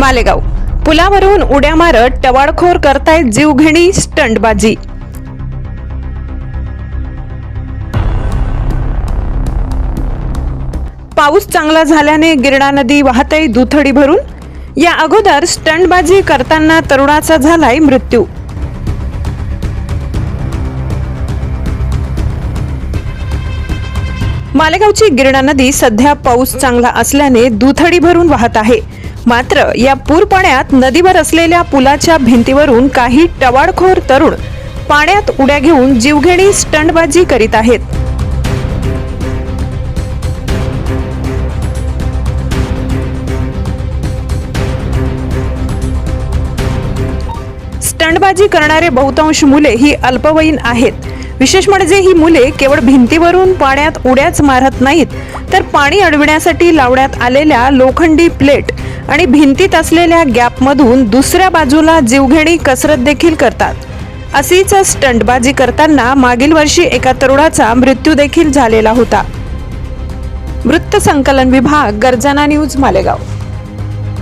मालेगाव. पुलावरून उड्या मारत टवाळखोर करतायत जीवघेणी स्टंटबाजी. पाऊस चांगला झाल्याने गिरणा नदी वाहतही दुथडी भरून या अगोदर स्टंटबाजी करताना तरुणाचा झालाय मृत्यू. मालेगावची गिरणा नदी सध्या पाऊस चांगला असल्याने दुथडी भरून वाहत आहे. मात्र या पूर पाण्यात नदीवर असलेल्या पुलाच्या भिंतीवरून काही टवाळखोर तरुण पाण्यात उड्या घेऊन जीवघेणी स्टंटबाजी करीत आहेत. स्टंटबाजी करणारे बहुतांश मुले ही अल्पवयीन आहेत. विशेष म्हणजे ही मुले केवळ भिंतीवरून पाण्यात उड्याच मारत नाहीत तर पाणी अडविण्यासाठी लावण्यात आलेल्या लोखंडी प्लेट आणि भिंतीत असलेल्या गॅपमधून दुसऱ्या बाजूला जीवघेणी कसरत देखील करतात. अशीच स्टंटबाजी करताना मागील वर्षी एका तरुणाचा मृत्यू देखील झालेला होता. वृत्त संकलन विभाग गर्जना न्यूज मालेगाव.